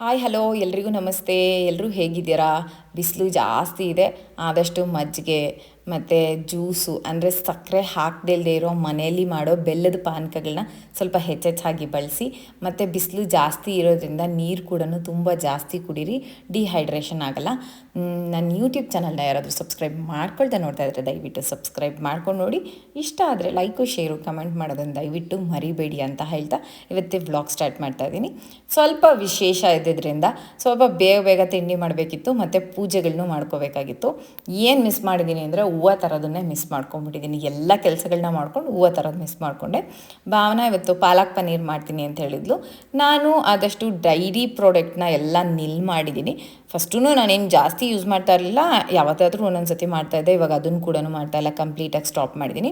Hi hello ಎಲ್ರಿಗೂ ನಮಸ್ತೆ. ಎಲ್ಲರೂ ಹೇಗಿದ್ದೀರಾ? ಬಿಸಿಲು ಜಾಸ್ತಿ ಇದೆ, ಆದಷ್ಟು ಮಜ್ಜಿಗೆ ಮತ್ತು ಜ್ಯೂಸು, ಅಂದರೆ ಸಕ್ಕರೆ ಹಾಕದೇ ಇರೋ ಮನೆಯಲ್ಲಿ ಮಾಡೋ ಬೆಲ್ಲದ ಪಾನಕಗಳನ್ನ ಸ್ವಲ್ಪ ಹೆಚ್ಚೆಚ್ಚಾಗಿ ಬಳಸಿ, ಮತ್ತು ಬಿಸಿಲು ಜಾಸ್ತಿ ಇರೋದ್ರಿಂದ ನೀರು ಕೂಡ ತುಂಬ ಜಾಸ್ತಿ ಕುಡೀರಿ ಡಿಹೈಡ್ರೇಷನ್ ಆಗಲ್ಲ. ನನ್ನ ಯೂಟ್ಯೂಬ್ ಚಾನಲ್ನ ಯಾರಾದರೂ ಸಬ್ಸ್ಕ್ರೈಬ್ ಮಾಡ್ಕೊಳ್ತಾ ನೋಡ್ತಾ ಇದ್ದರೆ ದಯವಿಟ್ಟು ಸಬ್ಸ್ಕ್ರೈಬ್ ಮಾಡ್ಕೊಂಡು ನೋಡಿ. ಇಷ್ಟ ಆದರೆ ಲೈಕು ಶೇರು ಕಮೆಂಟ್ ಮಾಡೋದನ್ನು ದಯವಿಟ್ಟು ಮರಿಬೇಡಿ ಅಂತ ಹೇಳ್ತಾ ಇವತ್ತೇ ವ್ಲಾಗ್ ಸ್ಟಾರ್ಟ್ ಮಾಡ್ತಾ ಇದ್ದೀನಿ ಸ್ವಲ್ಪ ವಿಶೇಷ ಇದ್ದಿದ್ದರಿಂದ ಸ್ವಲ್ಪ ಬೇಗ ಬೇಗ ತಿಂಡಿ ಮಾಡಬೇಕಿತ್ತು, ಮತ್ತು ಪೂಜೆಗಳನ್ನೂ ಮಾಡ್ಕೋಬೇಕಾಗಿತ್ತು. ಏನು ಮಿಸ್ ಮಾಡಿದ್ದೀನಿ ಅಂದರೆ ಹೂವು ಥರದನ್ನೇ ಮಿಸ್ ಮಾಡ್ಕೊಂಬಿಟ್ಟಿದ್ದೀನಿ ಎಲ್ಲ ಕೆಲಸಗಳನ್ನ ಮಾಡ್ಕೊಂಡು ಹೂವು ಥರದ್ದು ಮಿಸ್ ಮಾಡಿಕೊಂಡೆ. ಭಾವನಾ ಇವತ್ತು ಪಾಲಕ್ ಪನ್ನೀರ್ ಮಾಡ್ತೀನಿ ಅಂತ ಹೇಳಿದ್ಲು. ನಾನು ಆದಷ್ಟು ಡೈರಿ ಪ್ರಾಡಕ್ಟ್ನ ಎಲ್ಲ ನಿಲ್ ಮಾಡಿದ್ದೀನಿ ಫಸ್ಟೂ ನಾನೇನು ಜಾಸ್ತಿ ಯೂಸ್ ಮಾಡ್ತಾ ಇರಲಿಲ್ಲ. ಯಾವತ್ತಾದರೂ ಒಂದೊಂದು ಸತಿ ಮಾಡ್ತಾಯಿದ್ದೆ ಇವಾಗ ಅದನ್ನು ಕೂಡ ಮಾಡ್ತಾ ಇಲ್ಲ. ಕಂಪ್ಲೀಟಾಗಿ ಸ್ಟಾಪ್ ಮಾಡಿದ್ದೀನಿ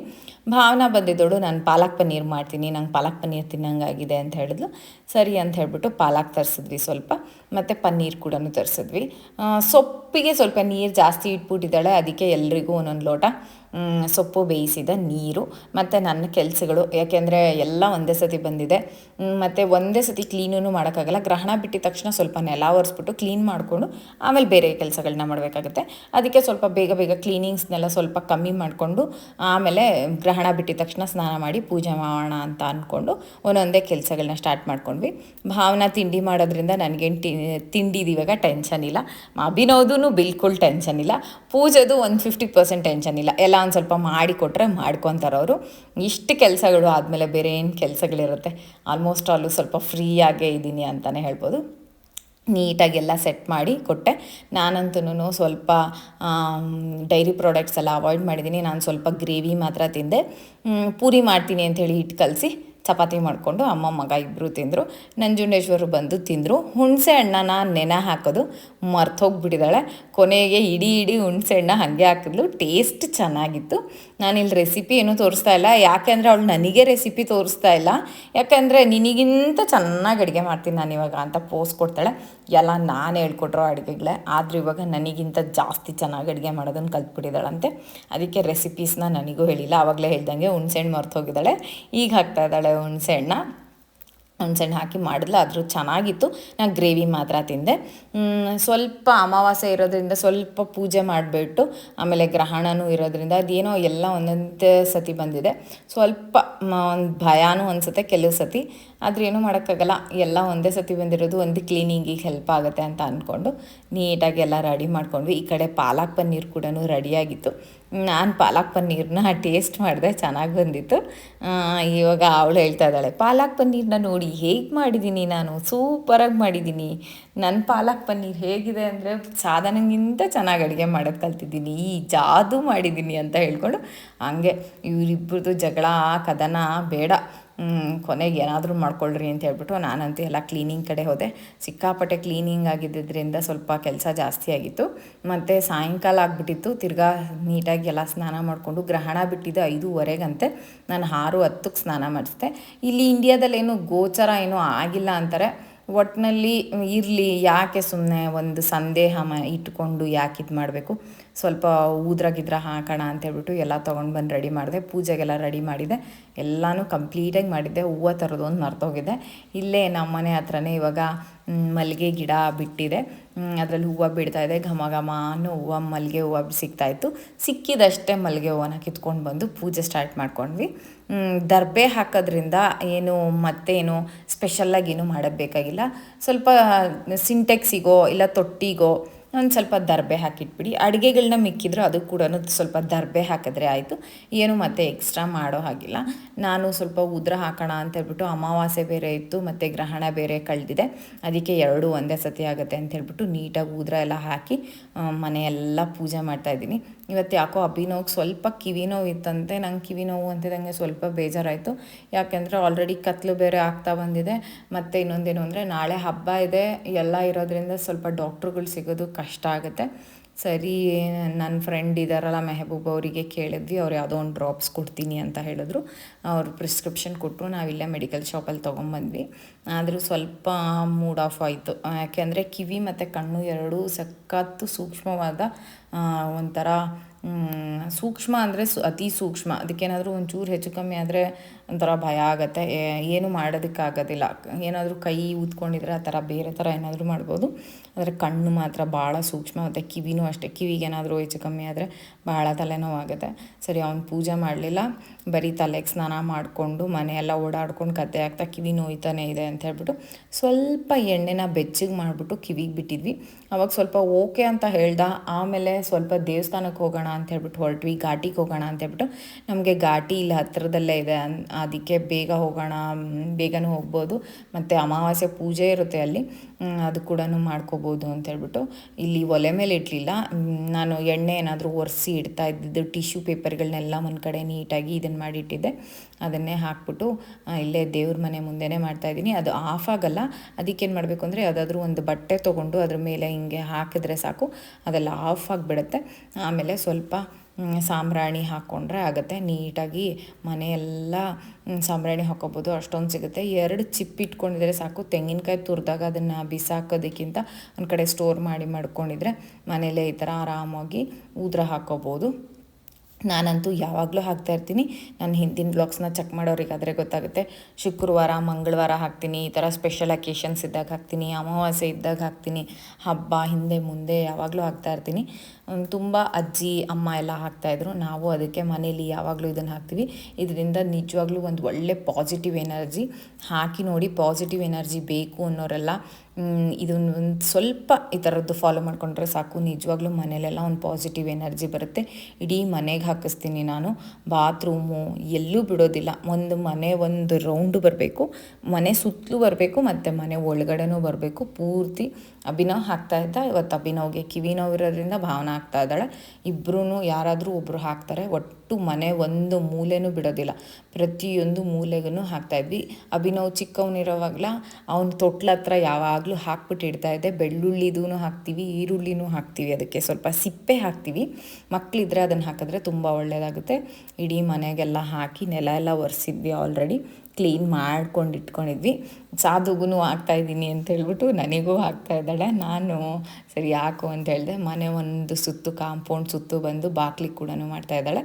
ಭಾವನಾ ಬಂದಿದ್ದೋಡು ನಾನು ಪಾಲಕ್ ಪನ್ನೀರ್ ಮಾಡ್ತೀನಿ. ನಂಗೆ ಪಾಲಕ್ ಪನ್ನೀರ್ ತಿನ್ನಂಗಾಗಿದೆ ಅಂತ ಹೇಳಿದ್ಲು. ಸರಿ ಅಂತ ಹೇಳಿಬಿಟ್ಟು ಪಾಲಕ್ ತರಿಸಿದ್ವಿ ಸ್ವಲ್ಪ. ಮತ್ತು ಪನ್ನೀರ್ ಕೂಡ ತರಿಸಿದ್ವಿ. ಸೊಪ್ಪಿಗೆ ಸ್ವಲ್ಪ ನೀರು ಜಾಸ್ತಿ ಇಟ್ಬಿಟ್ಟಿದ್ದಾಳೆ ಅದಕ್ಕೆ ಎಲ್ರಿಗೂ ಒಂದೊಂದು ಲೋಟ ಸೊಪ್ಪು ಬೇಯಿಸಿದ ನೀರು ಮತ್ತು ನನ್ನ ಕೆಲಸಗಳು, ಯಾಕೆಂದರೆ ಎಲ್ಲ ಒಂದೇ ಸತಿ ಬಂದಿದೆ. ಮತ್ತು ಒಂದೇ ಸತಿ ಕ್ಲೀನೂ ಮಾಡೋಕ್ಕಾಗಲ್ಲ. ಗ್ರಹಣ ಬಿಟ್ಟಿದ ತಕ್ಷಣ ಸ್ವಲ್ಪ ನೆಲ ಒರೆಸ್ಬಿಟ್ಟು ಕ್ಲೀನ್ ಮಾಡಿಕೊಂಡು ಆಮೇಲೆ ಬೇರೆ ಕೆಲಸಗಳನ್ನ ಮಾಡಬೇಕಾಗುತ್ತೆ. ಅದಕ್ಕೆ ಸ್ವಲ್ಪ ಬೇಗ ಬೇಗ ಕ್ಲೀನಿಂಗ್ಸ್ನೆಲ್ಲ ಸ್ವಲ್ಪ ಕಮ್ಮಿ ಮಾಡಿಕೊಂಡು ಆಮೇಲೆ ಗ್ರಹಣ ಬಿಟ್ಟಿದ ತಕ್ಷಣ ಸ್ನಾನ ಮಾಡಿ ಪೂಜೆ ಮಾಡೋಣ ಅಂತ ಅಂದ್ಕೊಂಡು ಒಂದೊಂದೇ ಕೆಲಸಗಳನ್ನ ಸ್ಟಾರ್ಟ್ ಮಾಡ್ಕೊಂಡ್ವಿ. ಭಾವನಾ ತಿಂಡಿ ಮಾಡೋದ್ರಿಂದ ನನಗೇನು ಟಿ ತಿಂಡಿದು ಇವಾಗ ಟೆನ್ಷನ್ ಇಲ್ಲ. ಅಭಿನೋದೂ ಬಿಲ್ಕುಲ್ ಟೆನ್ಷನ್ ಇಲ್ಲ. ಪೂಜೆದು ಒಂದು ಫಿಫ್ಟಿ ಪರ್ಸೆಂಟ್ ಟೆನ್ಷನ್ ಇಲ್ಲ. ಎಲ್ಲ ಒಂದು ಸ್ವಲ್ಪ ಮಾಡಿ ಕೊಟ್ಟರೆ ಮಾಡ್ಕೊತಾರೆ ಅವರು. ಇಷ್ಟು ಕೆಲಸಗಳು ಆದಮೇಲೆ ಬೇರೆ ಏನು ಕೆಲಸಗಳಿರುತ್ತೆ. ಆಲ್ಮೋಸ್ಟ್ ಆಲು ಸ್ವಲ್ಪ ಫ್ರೀಯಾಗೇ ಇದ್ದೀನಿ ಅಂತಲೇ ಹೇಳ್ಬೋದು. ನೀಟಾಗೆಲ್ಲ ಸೆಟ್ ಮಾಡಿ ಕೊಟ್ಟೆ. ನಾನಂತೂ ಸ್ವಲ್ಪ ಡೈರಿ ಪ್ರಾಡಕ್ಟ್ಸ್ ಎಲ್ಲ ಅವಾಯ್ಡ್ ಮಾಡಿದ್ದೀನಿ ನಾನು ಸ್ವಲ್ಪ ಗ್ರೇವಿ ಮಾತ್ರ ತಿಂದೆ. ಪೂರಿ ಮಾಡ್ತೀನಿ ಅಂಥೇಳಿ ಹಿಟ್ಟು ಕಲಸಿ. ಚಪಾತಿ ಮಾಡಿಕೊಂಡು ಅಮ್ಮ ಮಗ ಇಬ್ಬರು ತಿಂದರು. ನಂಜುಂಡೇಶ್ವರು ಬಂದು ತಿಂದರು. ಹುಣಸೆ ಹಣ್ಣನ ನೆನೆ ಹಾಕೋದು ಮರ್ತೋಗ್ಬಿಟ್ಟಿದ್ದಾಳೆ ಕೊನೆಗೆ ಇಡೀ ಇಡೀ ಹುಣಸೆ ಹಣ್ಣ ಹಾಗೆ ಹಾಕಿದ್ಲು. ಟೇಸ್ಟ್ ಚೆನ್ನಾಗಿತ್ತು. ನಾನಿಲ್ಲಿ ರೆಸಿಪಿ ಏನೂ ತೋರಿಸ್ತಾ ಇಲ್ಲ. ಯಾಕೆಂದರೆ ಅವಳು ನನಗೆ ರೆಸಿಪಿ ತೋರಿಸ್ತಾ ಇಲ್ಲ. ಯಾಕೆಂದರೆ ನಿನಗಿಂತ ಚೆನ್ನಾಗಿ ಅಡುಗೆ ಮಾಡ್ತೀನಿ ನಾನು ಇವಾಗ ಅಂತ ಪೋಸ್ಟ್ ಕೊಡ್ತಾಳೆ. ಎಲ್ಲ ನಾನು ಹೇಳ್ಕೊಟ್ರೋ ಅಡುಗೆಗಳೇ. ಆದರೂ ಇವಾಗ ನನಗಿಂತ ಜಾಸ್ತಿ ಚೆನ್ನಾಗಿ ಅಡುಗೆ ಮಾಡೋದನ್ನು ಕಲ್ತ್ಬಿಟ್ಟಿದ್ದಾಳಂತೆ. ಅದಕ್ಕೆ ರೆಸಿಪೀಸ್ನ ನನಗೂ ಹೇಳಿಲ್ಲ. ಆವಾಗಲೇ ಹೇಳ್ದಂಗೆ ಹುಣ್ಸೆಹಣ್ಣು ಮರ್ತು ಹೋಗಿದ್ದಾಳೆ ಈಗ ಹಾಕ್ತಾ ಇದ್ದಾಳೆ ಹುಣ್ಸೆಹಣ್ಣ. ಹುಣ್ಸೆಹಣ್ಣು ಹಾಕಿ ಮಾಡಿದ್ಲು ಅದ್ರ ಚೆನ್ನಾಗಿತ್ತು. ನಾನು ಗ್ರೇವಿ ಮಾತ್ರ ತಿಂದೆ. ಸ್ವಲ್ಪ ಅಮಾವಾಸ್ಯೆ ಇರೋದ್ರಿಂದ ಸ್ವಲ್ಪ ಪೂಜೆ ಮಾಡಿಬಿಟ್ಟು, ಆಮೇಲೆ ಗ್ರಹಣನೂ ಇರೋದ್ರಿಂದ ಅದೇನೋ ಎಲ್ಲ ಒಂದೊಂದೇ ಸತಿ ಬಂದಿದೆ. ಸ್ವಲ್ಪ ಒಂದು ಭಯನೂ ಅನಿಸುತ್ತೆ ಕೆಲವು ಸತಿ. ಆದರೆ ಏನೂ ಮಾಡೋಕ್ಕಾಗಲ್ಲ, ಎಲ್ಲ ಒಂದೇ ಸತಿ ಬಂದಿರೋದು, ಒಂದು ಕ್ಲೀನಿಂಗಿಗೆ ಹೆಲ್ಪ್ ಆಗುತ್ತೆ ಅಂತ ಅಂದ್ಕೊಂಡು ನೀಟಾಗಿ ಎಲ್ಲ ರೆಡಿ ಮಾಡ್ಕೊಂಡ್ವಿ. ಈ ಕಡೆ ಪಾಲಕ್ ಪನ್ನೀರ್ ಕೂಡ ರೆಡಿಯಾಗಿತ್ತು. ನಾನು ಪಾಲಕ್ ಪನ್ನೀರನ್ನ ಟೇಸ್ಟ್ ಮಾಡಿದೆ, ಚೆನ್ನಾಗಿ ಬಂದಿತ್ತು. ಇವಾಗ ಅವಳು ಹೇಳ್ತಾ ಇದ್ದಾಳೆ, ಪಾಲಕ್ ಪನ್ನೀರನ್ನ ನೋಡಿ ಹೇಗೆ ಮಾಡಿದ್ದೀನಿ ನಾನು? ಸೂಪರಾಗಿ ಮಾಡಿದ್ದೀನಿ ನನ್ನ ಪಾಲಕ್ ಪನ್ನೀರ್ ಹೇಗಿದೆ ಅಂದರೆ ಸಾಧನಗಿಂತ ಚೆನ್ನಾಗಿ ಅಡುಗೆ ಮಾಡೋದು ಕಲ್ತಿದ್ದೀನಿ. ಈ ಜಾದು ಮಾಡಿದ್ದೀನಿ ಅಂತ ಹೇಳ್ಕೊಂಡು ಹಂಗೆ ಇವರಿಬ್ಬರದು ಜಗಳ, ಕದನ ಬೇಡ. ಕೊನೆಗೆ ಏನಾದರೂ ಮಾಡ್ಕೊಳ್ರಿ ಅಂತ ಹೇಳ್ಬಿಟ್ಟು ನಾನಂತೂ ಎಲ್ಲ ಕ್ಲೀನಿಂಗ್ ಕಡೆ ಹೋದೆ. ಸಿಕ್ಕಾಪಟ್ಟೆ ಕ್ಲೀನಿಂಗ್ ಆಗಿದ್ದರಿಂದ ಸ್ವಲ್ಪ ಕೆಲಸ ಜಾಸ್ತಿ ಆಗಿತ್ತು. ಮತ್ತು ಸಾಯಂಕಾಲ ಆಗಿಬಿಟ್ಟಿತ್ತು. ತಿರ್ಗಾ ನೀಟಾಗಿ ಎಲ್ಲ ಸ್ನಾನ ಮಾಡಿಕೊಂಡು ಗ್ರಹಣ ಬಿಟ್ಟಿದ್ದು ಐದೂವರೆಗಂತೆ. ನಾನು ಆರು ಹತ್ತಕ್ಕೆ ಸ್ನಾನ ಮಾಡಿಸಿದೆ. ಇಲ್ಲಿ ಇಂಡಿಯಾದಲ್ಲೇನು ಗೋಚರ ಏನೂ ಆಗಿಲ್ಲ ಅಂತಾರೆ. ಒಟ್ಟಿನಲ್ಲಿ ಇರಲಿ, ಯಾಕೆ ಸುಮ್ಮನೆ ಒಂದು ಸಂದೇಹ ಮ ಇಟ್ಕೊಂಡು ಯಾಕೆ ಇದು ಮಾಡಬೇಕು ಸ್ವಲ್ಪ ಊದ್ರ ಗಿದ್ರ ಹಾಕೋಣ ಅಂತೇಳ್ಬಿಟ್ಟು ಎಲ್ಲ ತೊಗೊಂಡು ಬಂದು ರೆಡಿ ಮಾಡಿದೆ. ಪೂಜೆಗೆಲ್ಲ ರೆಡಿ ಮಾಡಿದೆ. ಎಲ್ಲನೂ ಕಂಪ್ಲೀಟಾಗಿ ಮಾಡಿದ್ದೆ. ಹೂವು ಥರದ್ದು ಒಂದು ಮರ್ತೋಗಿದೆ. ಇಲ್ಲೇ ನಮ್ಮ ಮನೆ ಹತ್ರನೇ ಇವಾಗ ಮಲ್ಲಿಗೆ ಗಿಡ ಬಿಟ್ಟಿದೆ. ಅದರಲ್ಲಿ ಹೂವು ಇದೆ. ಘಮ ಘಮ ಅನ್ನೋ ಹೂವು ಮಲ್ಲಿಗೆ ಹೂವು ಸಿಗ್ತಾಯಿತ್ತು ಸಿಕ್ಕಿದಷ್ಟೇ ಮಲ್ಲಿಗೆ ಹೂವನ್ನ ಕಿತ್ಕೊಂಡು ಬಂದು ಪೂಜೆ ಸ್ಟಾರ್ಟ್ ಮಾಡ್ಕೊಂಡ್ವಿ. ದರ್ಬೆ ಹಾಕೋದ್ರಿಂದ ಏನು ಮತ್ತೇನು ಸ್ಪೆಷಲ್ಲಾಗಿ ಏನು ಮಾಡಬೇಕಾಗಿಲ್ಲ ಸ್ವಲ್ಪ ಸಿಂಟೆಕ್ಸಿಗೋ ಇಲ್ಲ ತೊಟ್ಟಿಗೋ ಒಂದು ಸ್ವಲ್ಪ ದರ್ಬೆ ಹಾಕಿಟ್ಬಿಡಿ. ಅಡುಗೆಗಳನ್ನ ಮಿಕ್ಕಿದ್ರು ಅದು ಕೂಡ ಸ್ವಲ್ಪ ದರ್ಬೆ ಹಾಕಿದ್ರೆ ಆಯಿತು. ಏನು ಮತ್ತೆ ಎಕ್ಸ್ಟ್ರಾ ಮಾಡೋ ಹಾಗಿಲ್ಲ. ನಾನು ಸ್ವಲ್ಪ ಉದ್ರ ಹಾಕೋಣ ಅಂತ ಹೇಳ್ಬಿಟ್ಟು ಅಮಾವಾಸ್ಯೆ ಬೇರೆ ಇತ್ತು, ಮತ್ತು ಗ್ರಹಣ ಬೇರೆ ಕಳೆದಿದೆ. ಅದಕ್ಕೆ ಎರಡು ಒಂದೇ ಸತಿ ಆಗುತ್ತೆ ಅಂತ ಹೇಳ್ಬಿಟ್ಟು ನೀಟಾಗಿ ಉದ್ರ ಎಲ್ಲ ಹಾಕಿ ಮನೆಯೆಲ್ಲ ಪೂಜೆ ಮಾಡ್ತಾಯಿದ್ದೀನಿ ಇವತ್ತು ಯಾಕೋ ಅಭಿನೋವು ಸ್ವಲ್ಪ ಕಿವಿ ನೋವು ಇತ್ತಂತೆ. ನಂಗೆ ಕಿವಿ ನೋವು ಅಂತಿದ್ದಂಗೆ ಸ್ವಲ್ಪ ಬೇಜಾರಾಯಿತು. ಯಾಕೆಂದರೆ ಆಲ್ರೆಡಿ ಕತ್ಲು ಬೇರೆ ಆಗ್ತಾ ಬಂದಿದೆ. ಮತ್ತು ಇನ್ನೊಂದೇನು ಅಂದರೆ ನಾಳೆ ಹಬ್ಬ ಇದೆ. ಎಲ್ಲ ಇರೋದ್ರಿಂದ ಸ್ವಲ್ಪ ಡಾಕ್ಟ್ರುಗಳು ಸಿಗೋದು ಕಷ್ಟ. ಆಗುತ್ತೆ. ಸರಿ ನನ್ನ ಫ್ರೆಂಡ್ ಇದ್ದಾರಲ್ಲ ಮೆಹಬೂಬ್ ಅವರಿಗೆ ಕೇಳಿದ್ವಿ, ಅವ್ರು ಯಾವುದೋ ಒಂದು ಡ್ರಾಪ್ಸ್ ಕೊಡ್ತೀನಿ ಅಂತ ಹೇಳಿದ್ರು. ಅವ್ರು ಪ್ರಿಸ್ಕ್ರಿಪ್ಷನ್ ಕೊಟ್ಟರು ನಾವಿಲ್ಲೇ ಮೆಡಿಕಲ್ ಶಾಪಲ್ಲಿ ತೊಗೊಂಬಂದ್ವಿ. ಆದರೂ ಸ್ವಲ್ಪ ಮೂಡ್ ಆಫ್ ಆಯಿತು. ಯಾಕೆಂದರೆ ಕಿವಿ ಮತ್ತು ಕಣ್ಣು ಎರಡೂ ಸಖತ್ತು ಸೂಕ್ಷ್ಮವಾದ ಒಂಥರ ಸೂಕ್ಷ್ಮ ಅಂದರೆ ಸು, ಅತಿ ಸೂಕ್ಷ್ಮ. ಅದಕ್ಕೇನಾದರೂ ಒಂಚೂರು ಹೆಚ್ಚು ಕಮ್ಮಿ ಆದರೆ ಒಂಥರ ಭಯ ಆಗುತ್ತೆ. ಏನು ಮಾಡೋದಕ್ಕಾಗೋದಿಲ್ಲ. ಏನಾದರೂ ಕೈ ಊದ್ಕೊಂಡಿದ್ರೆ ಆ ಥರ ಬೇರೆ ಥರ ಏನಾದರೂ ಮಾಡ್ಬೋದು. ಆದರೆ ಕಣ್ಣು ಮಾತ್ರ ಭಾಳ ಸೂಕ್ಷ್ಮ ಮತ್ತು ಕಿವಿನೂ ಅಷ್ಟೇ. ಕಿವಿಗೆ ಏನಾದರೂ ಹೆಚ್ಚು ಕಮ್ಮಿ ಆದರೆ ಭಾಳ ತಲೆನೋವಾಗುತ್ತೆ. ಸರಿ, ಅವ್ನು ಪೂಜೆ ಮಾಡಲಿಲ್ಲ. ಬರೀ ತಲೆಗೆ ಸ್ನಾನ ಮಾಡಿಕೊಂಡು ಮನೆಯೆಲ್ಲ ಓಡಾಡ್ಕೊಂಡು ಕತೆ ಆಗ್ತಾ ಕಿವಿ ನೋಯ್ತಾನೆ ಇದೆ ಅಂತ ಹೇಳ್ಬಿಟ್ಟು ಸ್ವಲ್ಪ ಎಣ್ಣೆನ ಬೆಚ್ಚಗೆ ಮಾಡಿಬಿಟ್ಟು ಕಿವಿಗೆ ಬಿಟ್ಟಿದ್ವಿ. ಅವಾಗ ಸ್ವಲ್ಪ ಓಕೆ ಅಂತ ಹೇಳ್ದ. ಆಮೇಲೆ ಸ್ವಲ್ಪ ದೇವಸ್ಥಾನಕ್ಕೆ ಹೋಗೋಣ ಅಂತ ಹೇಳ್ಬಿಟ್ಟು ಹೊರಟ್ವಿ. ಘಾಟಿಗೆ ಹೋಗೋಣ ಅಂತ ಹೇಳ್ಬಿಟ್ಟು ನಮಗೆ ಘಾಟಿ ಇಲ್ಲಿ ಹತ್ರದಲ್ಲೇ ಇದೆ ಅದಕ್ಕೆ ಬೇಗ ಹೋಗೋಣ, ಬೇಗನೂ ಹೋಗ್ಬೋದು, ಮತ್ತು ಅಮಾವಾಸ್ಯೆ ಪೂಜೆ ಇರುತ್ತೆ ಅಲ್ಲಿ ಅದು ಕೂಡ ಮಾಡ್ಕೋಬೋದು ಅಂತ ಹೇಳ್ಬಿಟ್ಟು ಇಲ್ಲಿ ಒಲೆ ಮೇಲೆ ಇಡಲಿಲ್ಲ. ನಾನು ಎಣ್ಣೆ ಏನಾದರೂ ಒರೆಸಿ ಇಡ್ತಾ ಇದ್ದಿದ್ದು, ಟಿಶ್ಯೂ ಪೇಪರ್ಗಳನ್ನೆಲ್ಲ ಒಂದು ಕಡೆ ನೀಟಾಗಿ ಇದನ್ನು ಮಾಡಿಟ್ಟಿದ್ದೆ. ಅದನ್ನೇ ಹಾಕ್ಬಿಟ್ಟು ಇಲ್ಲೇ ದೇವ್ರ ಮನೆ ಮುಂದೆನೇ ಮಾಡ್ತಾಯಿದ್ದೀನಿ ಅದು ಆಫ್ ಆಗಲ್ಲ. ಅದಕ್ಕೇನು ಮಾಡಬೇಕು ಅಂದರೆ ಯಾವುದಾದ್ರೂ ಒಂದು ಬಟ್ಟೆ ತೊಗೊಂಡು ಅದ್ರ ಮೇಲೆ ಹಿಂಗೆ ಹಾಕಿದ್ರೆ ಸಾಕು. ಅದೆಲ್ಲ ಆಫ್ ಆಗಿಬಿಡುತ್ತೆ. ಆಮೇಲೆ ಸ್ವಲ್ಪ ಸಾಂಬ್ರಾಣಿ ಹಾಕ್ಕೊಂಡ್ರೆ ಆಗುತ್ತೆ. ನೀಟಾಗಿ ಮನೆಯೆಲ್ಲ ಸಾಂಬ್ರಾಣಿ ಹಾಕೋಬೋದು. ಅಷ್ಟೊಂದು ಸಿಗುತ್ತೆ. ಎರಡು ಚಿಪ್ಪು ಇಟ್ಕೊಂಡಿದ್ರೆ ಸಾಕು. ತೆಂಗಿನಕಾಯಿ ತುರಿದಾಗ ಅದನ್ನು ಬಿಸಾಕೋದಕ್ಕಿಂತ ಒಂದು ಕಡೆ ಸ್ಟೋರ್ ಮಾಡಿ ಮಾಡ್ಕೊಂಡಿದ್ರೆ ಮನೇಲೇ ಈ ಥರ ಆರಾಮಾಗಿ ಊದ್ರ ಹಾಕೋಬೋದು. ನಾನಂತೂ ಯಾವಾಗಲೂ ಹಾಕ್ತಾ ಇರ್ತೀನಿ. ನಾನು ಹಿಂದಿನ ಬ್ಲಾಗ್ಸ್ನ ಚೆಕ್ ಮಾಡೋರಿಗಾದರೆ ಗೊತ್ತಾಗುತ್ತೆ. ಶುಕ್ರವಾರ, ಮಂಗಳವಾರ ಹಾಕ್ತೀನಿ. ಈ ಥರ ಸ್ಪೆಷಲ್ ಅಕೇಶನ್ಸ್ ಇದ್ದಾಗ ಹಾಕ್ತೀನಿ. ಅಮಾವಾಸ್ಯೆ ಇದ್ದಾಗ ಹಾಕ್ತೀನಿ. ಹಬ್ಬ ಹಿಂದೆ ಮುಂದೆ ಯಾವಾಗಲೂ ಹಾಕ್ತಾ ಇರ್ತೀನಿ. ತುಂಬ ಅಜ್ಜಿ, ಅಮ್ಮ ಎಲ್ಲ ಹಾಕ್ತಾಯಿದ್ರು ನಾವು ಅದಕ್ಕೆ ಮನೇಲಿ ಯಾವಾಗಲೂ ಇದನ್ನು ಹಾಕ್ತೀವಿ. ಇದರಿಂದ ನಿಜವಾಗ್ಲೂ ಒಂದು ಒಳ್ಳೆ ಪಾಸಿಟಿವ್ ಎನರ್ಜಿ ಹಾಕಿ ನೋಡಿ ಪಾಸಿಟಿವ್ ಎನರ್ಜಿ ಬೇಕು ಅನ್ನೋರೆಲ್ಲ ಇದನ್ನು ಒಂದು ಸ್ವಲ್ಪ ಈ ಥರದ್ದು ಫಾಲೋ ಮಾಡಿಕೊಂಡ್ರೆ ಸಾಕು. ನಿಜವಾಗ್ಲೂ ಮನೇಲೆಲ್ಲ ಒಂದು ಪಾಸಿಟಿವ್ ಎನರ್ಜಿ ಬರುತ್ತೆ. ಇಡೀ ಮನೆಗೆ ಹಾಕಿಸ್ತೀನಿ ನಾನು. ಬಾತ್ರೂಮು ಎಲ್ಲೂ ಬಿಡೋದಿಲ್ಲ. ಒಂದು ಮನೆ, ಒಂದು ರೌಂಡು ಬರಬೇಕು. ಮನೆ ಸುತ್ತಲೂ ಬರಬೇಕು, ಮತ್ತು ಮನೆ ಒಳಗಡೆನೂ ಬರಬೇಕು. ಪೂರ್ತಿ ಅಭಿನವ್ ಹಾಕ್ತಾ ಇದ್ದ. ಇವತ್ತು ಅಭಿನವ್ಗೆ ಕಿವಿ ನೋವಿರೋದ್ರಿಂದ ಭಾವನೆ ಆಗ್ತಾ ಇದ್ದಾಳೆ. ಇಬ್ಬರೂ ಯಾರಾದರೂ ಒಬ್ಬರು ಹಾಕ್ತಾರೆ. ಒಟ್ಟು ಮನೆ ಒಂದು ಮೂಲೆನೂ ಬಿಡೋದಿಲ್ಲ. ಪ್ರತಿಯೊಂದು ಮೂಲೆಗೂ ಹಾಕ್ತಾಯಿದ್ವಿ ಅಭಿನವ್ ಚಿಕ್ಕವನಿರೋವಾಗಲ ಅವ್ನ ತೊಟ್ಲ ಹತ್ರ ಯಾವಾಗಲೂ ಹಾಕ್ಬಿಟ್ಟು ಇಡ್ತಾ ಇದ್ದೆ. ಬೆಳ್ಳುಳ್ಳಿದೂ ಹಾಕ್ತೀವಿ, ಈರುಳ್ಳಿನೂ ಹಾಕ್ತೀವಿ. ಅದಕ್ಕೆ ಸ್ವಲ್ಪ ಸಿಪ್ಪೆ ಹಾಕ್ತೀವಿ. ಮಕ್ಕಳಿದ್ರೆ ಅದನ್ನು ಹಾಕಿದ್ರೆ ತುಂಬ ಒಳ್ಳೆಯದಾಗುತ್ತೆ ಇಡೀ ಮನೆಗೆಲ್ಲ ಹಾಕಿ ನೆಲ ಎಲ್ಲ ಒರೆಸಿದ್ವಿ ಆಲ್ರೆಡಿ ಕ್ಲೀನ್ ಮಾಡ್ಕೊಂಡು ಇಟ್ಕೊಂಡಿದ್ವಿ ಸಾಧುಗೂ ಇದ್ದೀನಿ ಅಂತ ಹೇಳ್ಬಿಟ್ಟು ನನಗೂ ಆಗ್ತಾ ಇದ್ದಾಳೆ. ನಾನು ಸರಿ ಯಾಕು ಅಂತ ಹೇಳಿದೆ, ಮನೆ ಒಂದು ಸುತ್ತು ಕಾಂಪೌಂಡ್ ಸುತ್ತು ಬಂದು ಬಾಕ್ಲಿಗೆ ಕೂಡ ಮಾಡ್ತಾ ಇದ್ದಾಳೆ.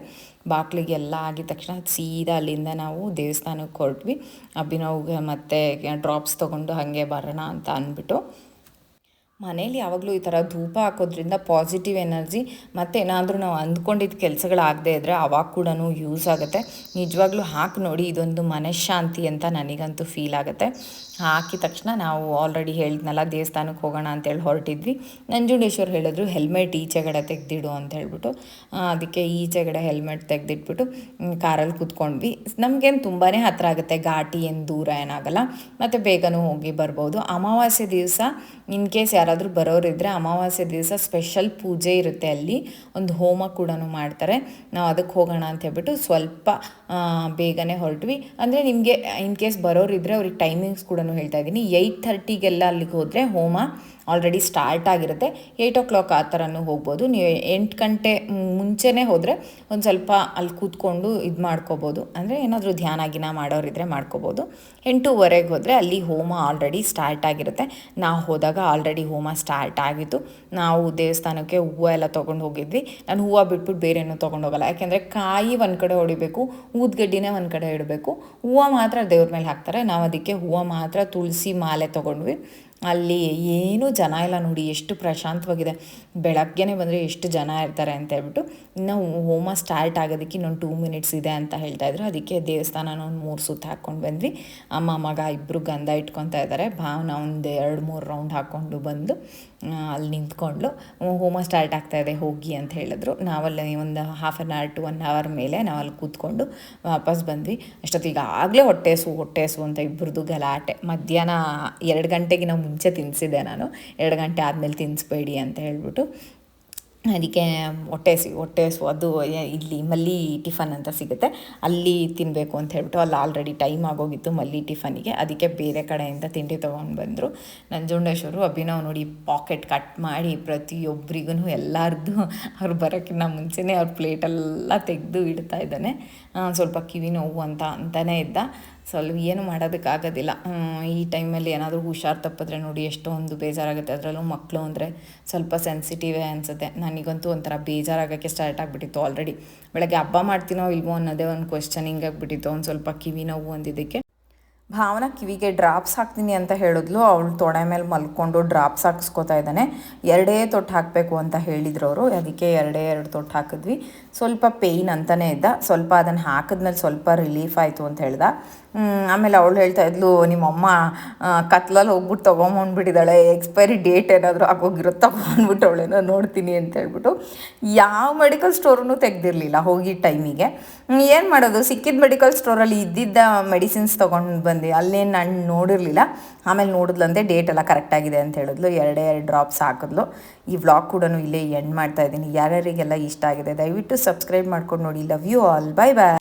ಬಾಕ್ಲಿಗೆಲ್ಲ ಆಗಿದ ತಕ್ಷಣ ಸೀದಾ ಅಲ್ಲಿಂದ ನಾವು ದೇವಸ್ಥಾನಕ್ಕೆ ಹೊರಟ್ವಿ. ಅಭಿನವ್ಗೆ ಮತ್ತೆ ಡ್ರಾಪ್ಸ್ ತೊಗೊಂಡು ಹಾಗೆ ಬರೋಣ ಅಂತ ಅಂದ್ಬಿಟ್ಟು ಮನೇಲಿ ಯಾವಾಗಲೂ ಈ ಥರ ಧೂಪ ಹಾಕೋದ್ರಿಂದ ಪಾಸಿಟಿವ್ ಎನರ್ಜಿ ಮತ್ತು ಏನಾದರೂ ನಾವು ಅಂದ್ಕೊಂಡಿದ್ದ ಕೆಲಸಗಳಾಗದೇ ಇದ್ದರೆ ಅವಾಗ ಕೂಡ ಯೂಸ್ ಆಗುತ್ತೆ. ನಿಜವಾಗ್ಲೂ ಹಾಕಿ ನೋಡಿ ಇದೊಂದು ಮನಃಶಾಂತಿ ಅಂತ ನನಗಂತೂ ಫೀಲ್ ಆಗುತ್ತೆ. ಹಾಕಿದ ತಕ್ಷಣ ನಾವು ಆಲ್ರೆಡಿ ಹೇಳಿದ್ನಲ್ಲ, ದೇವಸ್ಥಾನಕ್ಕೆ ಹೋಗೋಣ ಅಂತೇಳಿ ಹೊರಟಿದ್ವಿ. ನಂಜುಂಡೇಶ್ವರ್ ಹೇಳಿದ್ರು ಹೆಲ್ಮೆಟ್ ಈಚೆಗಡೆ ತೆಗೆದಿಡು ಅಂತ ಹೇಳ್ಬಿಟ್ಟು ಅದಕ್ಕೆ ಈಚೆಗಡೆ ಹೆಲ್ಮೆಟ್ ತೆಗೆದಿಟ್ಬಿಟ್ಟು ಕಾರಲ್ಲಿ ಕೂತ್ಕೊಂಡ್ವಿ. ನಮಗೇನು ತುಂಬಾ ಹತ್ತಿರ ಆಗುತ್ತೆ, ಘಾಟಿ ಏನು ದೂರ ಏನಾಗಲ್ಲ. ಮತ್ತು ಬೇಗನೂ ಹೋಗಿ ಬರ್ಬೋದು. ಅಮಾವಾಸ್ಯೆ ದಿವಸ ಇನ್ ಕೇಸ್ ಯಾರಾದರೂ ಬರೋರಿದ್ದರೆ ಅಮಾವಾಸ್ಯೆ ದಿವಸ ಸ್ಪೆಷಲ್ ಪೂಜೆ ಇರುತ್ತೆ ಅಲ್ಲಿ. ಒಂದು ಹೋಮ ಕೂಡ ಮಾಡ್ತಾರೆ. ನಾವು ಅದಕ್ಕೆ ಹೋಗೋಣ ಅಂತ ಹೇಳ್ಬಿಟ್ಟು ಸ್ವಲ್ಪ ಬೇಗನೆ ಹೊರಟ್ವಿ. ಅಂದರೆ ನಿಮಗೆ ಇನ್ ಕೇಸ್ ಬರೋರಿದ್ದರೆ ಅವ್ರಿಗೆ ಟೈಮಿಂಗ್ಸ್ ಕೂಡ ಹೇಳ್ತಾ ಇದ್ದೀನಿ. ಏಯ್ಟ್ ಥರ್ಟಿಗೆಲ್ಲ ಅಲ್ಲಿಗೆ ಹೋದರೆ ಹೋಮ ಆಲ್ರೆಡಿ ಸ್ಟಾರ್ಟ್ ಆಗಿರುತ್ತೆ. ಏಯ್ಟ್ ಓ ಕ್ಲಾಕ್ ಆ ಥರನೂ ಹೋಗ್ಬೋದು. ನೀವು ಎಂಟು ಗಂಟೆ ಮುಂಚೆನೇ ಹೋದರೆ ಒಂದು ಸ್ವಲ್ಪ ಅಲ್ಲಿ ಕೂತ್ಕೊಂಡು ಇದು ಮಾಡ್ಕೋಬೋದು. ಅಂದರೆ ಏನಾದರೂ ಧ್ಯಾನ ಗಿನ ಮಾಡೋರಿದ್ರೆ ಮಾಡ್ಕೋಬೋದು. ಎಂಟೂವರೆಗೆ ಹೋದರೆ ಅಲ್ಲಿ ಹೋಮ ಆಲ್ರೆಡಿ ಸ್ಟಾರ್ಟ್ ಆಗಿರುತ್ತೆ. ನಾವು ಹೋದಾಗ ಆಲ್ರೆಡಿ ಹೋಮ ಸ್ಟಾರ್ಟ್ ಆಗಿತ್ತು. ನಾವು ದೇವಸ್ಥಾನಕ್ಕೆ ಹೂವು ಎಲ್ಲ ತೊಗೊಂಡು ಹೋಗಿದ್ವಿ. ನಾನು ಹೂವು ಬಿಟ್ಬಿಟ್ಟು ಬೇರೇನೂ ತೊಗೊಂಡು ಹೋಗಲ್ಲ. ಯಾಕೆಂದರೆ ಕಾಯಿ ಒಂದು ಕಡೆ ಹೊಡಿಬೇಕು ಊದ್ಗಡ್ಡಿನೇ ಒಂದು ಕಡೆ ಇಡಬೇಕು. ಹೂವು ಮಾತ್ರ ದೇವ್ರ ಮೇಲೆ ಹಾಕ್ತಾರೆ. ನಾವು ಅದಕ್ಕೆ ಹೂವು ಮಾತ್ರ ತುಳಸಿ ಮಾಲೆ ತೊಗೊಂಡ್ವಿ. ಅಲ್ಲಿ ಏನೂ ಜನ ಇಲ್ಲ ನೋಡಿ, ಎಷ್ಟು ಪ್ರಶಾಂತವಾಗಿದೆ. ಬೆಳಗ್ಗೆನೇ ಬಂದರೆ ಎಷ್ಟು ಜನ ಇರ್ತಾರೆ ಅಂತ ಹೇಳ್ಬಿಟ್ಟು, ಇನ್ನು ಹೋಮ ಸ್ಟಾರ್ಟ್ ಆಗೋದಕ್ಕೆ ಇನ್ನೊಂದು ಟೂ ಮಿನಿಟ್ಸ್ ಇದೆ ಅಂತ ಹೇಳ್ತಾ ಇದ್ರು. ಅದಕ್ಕೆ ದೇವಸ್ಥಾನನ ಒಂದು ಮೂರು ಸುತ್ತ ಹಾಕ್ಕೊಂಡು ಬಂದ್ವಿ. ಅಮ್ಮ, ಮಗ ಇಬ್ಬರು ಗಂಧ ಇಟ್ಕೊತಾ ಇದ್ದಾರೆ. ಭಾವನ ಒಂದು ಎರಡು ಮೂರು ರೌಂಡ್ ಹಾಕ್ಕೊಂಡು ಬಂದು ಅಲ್ಲಿ ನಿಂತ್ಕೊಂಡು ಹೋಮ ಸ್ಟಾರ್ಟ್ ಆಗ್ತಾಯಿದೆ ಹೋಗಿ ಅಂತ ಹೇಳಿದ್ರು. ನಾವಲ್ಲಿ ಒಂದು half an hour to one hour ಮೇಲೆ ನಾವು ಅಲ್ಲಿ ಕೂತ್ಕೊಂಡು ವಾಪಸ್ ಬಂದ್ವಿ. ಅಷ್ಟೊತ್ತಿಗೆ ಆಗಲೇ ಹೊಟ್ಟೆಸು ಹೊಟ್ಟೆಸು ಅಂತ ಇಬ್ಬರದು ಗಲಾಟೆ. ಮಧ್ಯಾಹ್ನ ಎರಡು ಗಂಟೆಗೆ ನಾವು ಮುಂಚೆ ತಿನ್ನಿಸಿದ್ದೆ ನಾನು. ಎರಡು ಗಂಟೆ ಆದಮೇಲೆ ತಿನ್ನಿಸ್ಬೇಡಿ ಅಂತ ಹೇಳ್ಬಿಟ್ಟು ಅದಕ್ಕೆ ಹೊಟ್ಟೆ ಸಿ, ಹೊಟ್ಟೆ ಸು, ಅದು ಇಲ್ಲಿ ಮಲ್ಲಿ ಟಿಫನ್ ಅಂತ ಸಿಗುತ್ತೆ. ಅಲ್ಲಿ ತಿನ್ನಬೇಕು ಅಂತ ಹೇಳ್ಬಿಟ್ಟು ಅಲ್ಲಿ ಆಲ್ರೆಡಿ ಟೈಮ್ ಆಗೋಗಿತ್ತು ಮಲ್ಲಿ ಟಿಫನಿಗೆ ಅದಕ್ಕೆ ಬೇರೆ ಕಡೆಯಿಂದ ತಿಂಡಿ ತೊಗೊಂಡು ಬಂದರು. ನಂಜುಂಡೇಶ್ವರು, ಅಭಿನವ್ ನೋಡಿ ಪಾಕೆಟ್ ಕಟ್ ಮಾಡಿ ಪ್ರತಿಯೊಬ್ಬರಿಗೂ ಎಲ್ಲರದ್ದು ಅವ್ರು ಬರೋಕ್ಕಿಂತ ಮುಂಚೆನೇ ಅವ್ರ ಪ್ಲೇಟೆಲ್ಲ ತೆಗೆದು ಇಡ್ತಾ ಇದ್ದಾನೆ. ಸ್ವಲ್ಪ ಕಿವಿ ನೋವು ಅಂತ ಅಂತಲೇ ಇದ್ದ. ಸ್ವಲ್ಪ ಏನು ಮಾಡೋದಕ್ಕಾಗೋದಿಲ್ಲ. ಈ ಟೈಮಲ್ಲಿ ಏನಾದರೂ ಹುಷಾರು ತಪ್ಪಿದ್ರೆ ನೋಡಿ ಎಷ್ಟೊಂದು ಬೇಜಾರಾಗುತ್ತೆ. ಅದರಲ್ಲೂ ಮಕ್ಕಳು ಅಂದರೆ ಸ್ವಲ್ಪ ಸೆನ್ಸಿಟಿವೇ ಅನಿಸುತ್ತೆ. ನನಗಂತೂ ಒಂಥರ ಬೇಜಾರಾಗೋಕ್ಕೆ ಸ್ಟಾರ್ಟ್ ಆಗಿಬಿಟ್ಟಿತ್ತು ಆಲ್ರೆಡಿ ಬೆಳಗ್ಗೆ ಹಬ್ಬ ಮಾಡ್ತೀನೋ ಇಲ್ವೋ ಅನ್ನೋದೇ ಒಂದು ಕ್ವಶನ್ ಹಿಂಗಾಗಿಬಿಟ್ಟಿತ್ತು ಒಂದು ಸ್ವಲ್ಪ ಕಿವಿ ನೋವು ಅಂದಿದ್ದಕ್ಕೆ. ಭಾವನ ಕಿವಿಗೆ ಡ್ರಾಪ್ಸ್ ಹಾಕ್ತೀನಿ ಅಂತ ಹೇಳಿದ್ಲು. ಅವಳು ತೊಡೆ ಮೇಲೆ ಮಲ್ಕೊಂಡು ಡ್ರಾಪ್ಸ್ ಹಾಕಿಸ್ಕೊತಾ ಇದ್ದಾನೆ. ಎರಡೇ ತೊಟ್ಟು ಹಾಕಬೇಕು ಅಂತ ಹೇಳಿದ್ರು ಅವರು. ಅದಕ್ಕೆ ಎರಡೇ ಎರಡು ತೊಟ್ಟು ಹಾಕಿದ್ವಿ. ಸ್ವಲ್ಪ ಪೇಯ್ನ್ ಅಂತಲೇ ಇದ್ದ. ಸ್ವಲ್ಪ ಅದನ್ನು ಹಾಕಿದ್ಮೇಲೆ ಸ್ವಲ್ಪ ರಿಲೀಫ್ ಆಯಿತು ಅಂತ ಹೇಳ್ದ. ಆಮೇಲೆ ಅವಳು ಹೇಳ್ತಾ ಇದ್ಲು, ನಿಮ್ಮಮ್ಮ ಕತ್ಲಲ್ಲಿ ಹೋಗ್ಬಿಟ್ಟು ತೊಗೊಂಬಂದ್ಬಿಟ್ಟಿದ್ದಾಳೆ ಎಕ್ಸ್ಪೈರಿ ಡೇಟ್ ಏನಾದರೂ ಆಗೋಗಿರೋ ತೊಗೊಂಡ್ಬಿಟ್ಟು ಅವಳೇನೋ ನೋಡ್ತೀನಿ ಅಂತ ಹೇಳ್ಬಿಟ್ಟು, ಯಾವ ಮೆಡಿಕಲ್ ಸ್ಟೋರ್ನು ತೆಗ್ದಿರಲಿಲ್ಲ ಹೋಗಿ ಟೈಮಿಗೆ. ಏನು ಮಾಡೋದು? ಸಿಕ್ಕಿದ ಮೆಡಿಕಲ್ ಸ್ಟೋರಲ್ಲಿ ಇದ್ದಿದ್ದ ಮೆಡಿಸಿನ್ಸ್ ತೊಗೊಂಡು ಬಂದು. ಅಲ್ಲೇನು ನಾನು ನೋಡಿರಲಿಲ್ಲ. ಆಮೇಲೆ ನೋಡಿದ್ಲಂತೆ ಡೇಟ್ ಎಲ್ಲ ಕರೆಕ್ಟಾಗಿದೆ ಅಂತ ಹೇಳಿದ್ಲು. ಎರಡೇ ಎರಡು ಡ್ರಾಪ್ಸ್ ಹಾಕಿದ್ಲು. ಈ ವ್ಲಾಗ್ ಕೂಡ ಇಲ್ಲೇ ಎಂಡ್ ಮಾಡ್ತಾ ಇದ್ದೀನಿ. ಯಾರ್ಯಾರಿಗೆಲ್ಲ ಇಷ್ಟ ಆಗಿದೆ, ದಯವಿಟ್ಟು ಸಬ್ಸ್ಕ್ರೈಬ್ ಮಾಡ್ಕೊಂಡು ನೋಡಿ. Love you all bye bye